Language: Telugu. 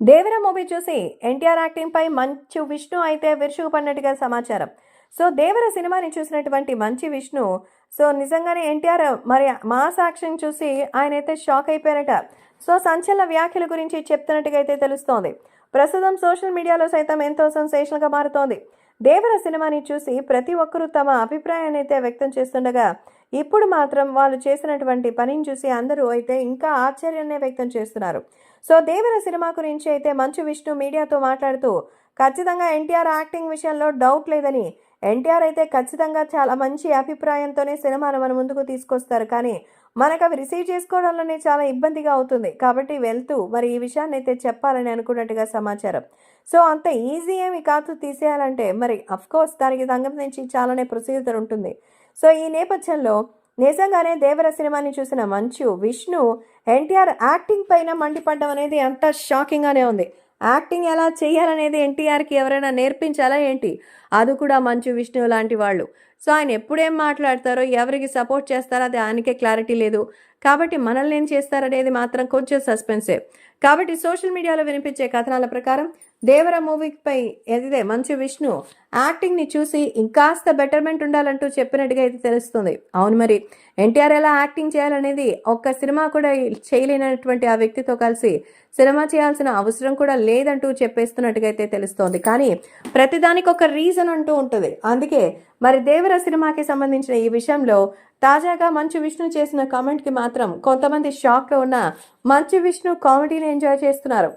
దేవర మూవీ చూసి ఎన్టీఆర్ యాక్టింగ్ పై మంచు విష్ణు అయితే విరుచుకుపడినట్టుగా సమాచారం. సో దేవర సినిమాని చూసినటువంటి మంచి విష్ణు సో నిజంగానే ఎన్టీఆర్ మరి మాస్ యాక్షన్ చూసి ఆయన అయితే షాక్ అయిపోయారట. సో సంచలన వ్యాఖ్యల గురించి చెప్తున్నట్టుగా అయితే తెలుస్తోంది. ప్రస్తుతం సోషల్ మీడియాలో సైతం ఎంతో సెన్సేషన్గా మారుతోంది. దేవర సినిమాని చూసి ప్రతి ఒక్కరూ తమ అభిప్రాయాన్ని అయితే వ్యక్తం చేస్తుండగా ఇప్పుడు మాత్రం వాళ్ళు చేసినటువంటి పనిని చూసి అందరూ అయితే ఇంకా ఆశ్చర్యాన్ని వ్యక్తం చేస్తున్నారు. సో దేవర సినిమా గురించి అయితే మంచు విష్ణు మీడియాతో మాట్లాడుతూ ఖచ్చితంగా ఎన్టీఆర్ యాక్టింగ్ విషయంలో డౌట్ లేదని ఎన్టీఆర్ అయితే ఖచ్చితంగా చాలా మంచి అభిప్రాయంతోనే సినిమాను మన ముందుకు తీసుకొస్తారు. కానీ మనకు అవి రిసీవ్ చేసుకోవడంలోనే చాలా ఇబ్బందిగా అవుతుంది. కాబట్టి వెళ్తూ మరి ఈ విషయాన్ని అయితే చెప్పాలని అనుకున్నట్టుగా సమాచారం. సో అంత ఈజీ ఏమి కాదు తీసేయాలంటే మరి అఫ్కోర్స్ దానికి సంబంధించి చాలానే ప్రొసీజర్ ఉంటుంది. సో ఈ నేపథ్యంలో నిజంగానే దేవర సినిమాని చూసిన మంచు విష్ణు ఎన్టీఆర్ యాక్టింగ్ పైన మండిపడ్డం అనేది అంత షాకింగ్గానే ఉంది. యాక్టింగ్ ఎలా చేయాలనేది ఎన్టీఆర్కి ఎవరైనా నేర్పించాలా ఏంటి? అది కూడా మంచు విష్ణు లాంటి వాళ్ళు. సో ఆయన ఎప్పుడేం మాట్లాడతారో ఎవరికి సపోర్ట్ చేస్తారో అది ఆయనకే క్లారిటీ లేదు. కాబట్టి మనల్ని ఏం చేస్తారనేది మాత్రం కొంచెం సస్పెన్సే. కాబట్టి సోషల్ మీడియాలో వినిపించే కథనాల ప్రకారం దేవర మూవీపై ఎదిదే మంచు విష్ణు. యాక్టింగ్ని చూసి ఇంకాస్త బెటర్మెంట్ ఉండాలంటూ చెప్పినట్టుగా అయితే తెలుస్తుంది. అవును మరి ఎన్టీఆర్ ఎలా యాక్టింగ్ చేయాలనేది ఒక్క సినిమా కూడా చేయలేనటువంటి ఆ వ్యక్తితో కలిసి సినిమా చేయాల్సిన అవసరం కూడా లేదంటూ చెప్పేస్తున్నట్టుగా అయితే తెలుస్తోంది. కానీ ప్రతిదానికి ఒక రీజన్ అంటూ ఉంటుంది. అందుకే మరి దేవర సినిమాకి సంబంధించిన ఈ విషయంలో తాజాగా మంచు విష్ణు చేసిన కామెంట్కి మాత్రం కొంతమంది షాక్లో ఉన్న మంచు విష్ణు కామెడీని ఎంజాయ్ చేస్తున్నారు.